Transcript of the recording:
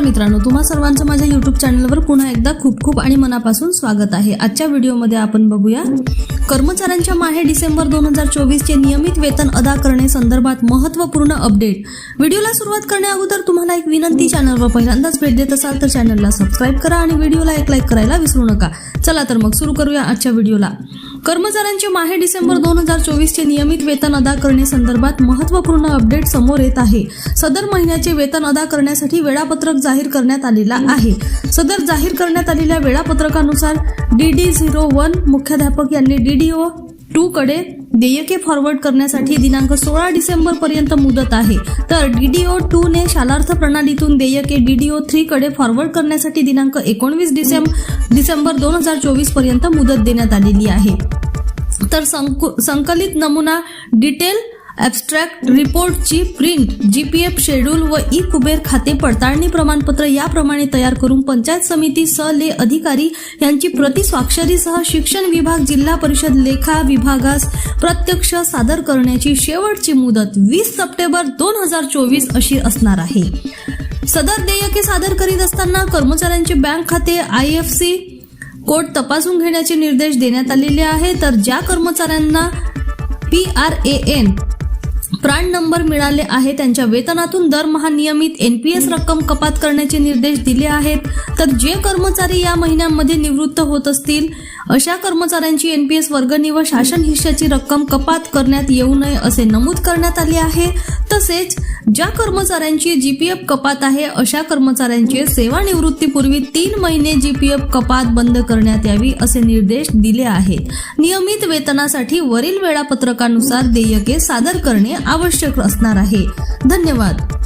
मित्रांनो तुम्हा सर्वांचं माझ्या युट्यूब चॅनलवर पुन्हा एकदा खूप खूप आणि मनापासून स्वागत आहे. आजच्या व्हिडिओमध्ये आपण बघूया कर्मचाऱ्यांच्या माहे डिसेंबर दोन हजार चोवीसचे नियमित वेतन अदा करणे संदर्भात महत्त्वपूर्ण अपडेट. व्हिडिओला सुरुवात करण्या अगोदर तुम्हाला एक विनंती चॅनलवर पहिल्यांदाच भेट देत असाल तर चॅनलला सबस्क्राईब करा आणि व्हिडिओला एक लाईक करायला विसरू नका. चला तर मग सुरू करूया आजच्या व्हिडिओला. कर्मचाऱ्यांचे माहे डिसेंबर दोन हजार चोवीसचे नियमित वेतन अदा करण्यासंदर्भात महत्त्वपूर्ण अपडेट समोर येत आहे. सदर महिन्याचे वेतन अदा करण्यासाठी वेळापत्रक जाहीर करण्यात आलेला आहे. सदर जाहीर करण्यात आलेल्या वेळापत्रकानुसार डी डी झिरो वन मुख्याध्यापक यांनी डी डी ओ टूकडे देयके फॉरवर्ड करण्यासाठी दिनांक सोळा डिसेंबर पर्यंत मुदत आहे. तर डीडीओ टू ने शालार्थ प्रणालीतून देयके डीडीओ थ्री कडे फॉरवर्ड करण्यासाठी दिनांक एकोणवीस डिसेंबर डिसेंबर दोन हजार चोवीसपर्यंत मुदत देण्यात आलेली आहे. तर संकु- संकलित नमुना डिटेल ॲबस्ट्रॅक्ट रिपोर्टची प्रिंट जीपीएफ शेड्यूल व ई कुबेर खाते पडताळणी प्रमाणपत्र याप्रमाणे तयार करून पंचायत समिती स ले अधिकारी यांची प्रति स्वाक्षरीसह शिक्षण विभाग जिल्हा परिषद लेखा विभागास प्रत्यक्ष सादर करण्याची शेवटची मुदत वीस सप्टेंबर दोन हजार चोवीस अशी असणार आहे. सदर देयके सादर करीत असताना कर्मचाऱ्यांचे बँक खाते आय एफ सी कोड तपासून घेण्याचे निर्देश देण्यात आलेले आहे. तर ज्या कर्मचाऱ्यांना P R A N PRAN number मिळाले आहे त्यांच्या वेतनातून दरमहा नियमित एनपीएस रक्कम कपात करण्याचे निर्देश दिले आहेत. तर जे कर्मचारी या महिन्यामध्ये निवृत्त होत असतील अशा कर्मचाऱ्यांची एनपीएस वर्गणी व शासन हिश्श्याची रक्कम कपात करण्यात येऊ नये असे नमूद करण्यात आले आहे. तसेच ज्या कर्मचाऱ्यांची जीपीएफ कपात आहे अशा कर्मचाऱ्यांचे सेवानिवृत्तीपूर्वी तीन महिने जीपीएफ कपात बंद करण्यात यावी असे निर्देश दिले आहेत. नियमित वेतनासाठी वरील वेळापत्रकानुसार देयके सादर करणे आवश्यक असणार आहे. धन्यवाद.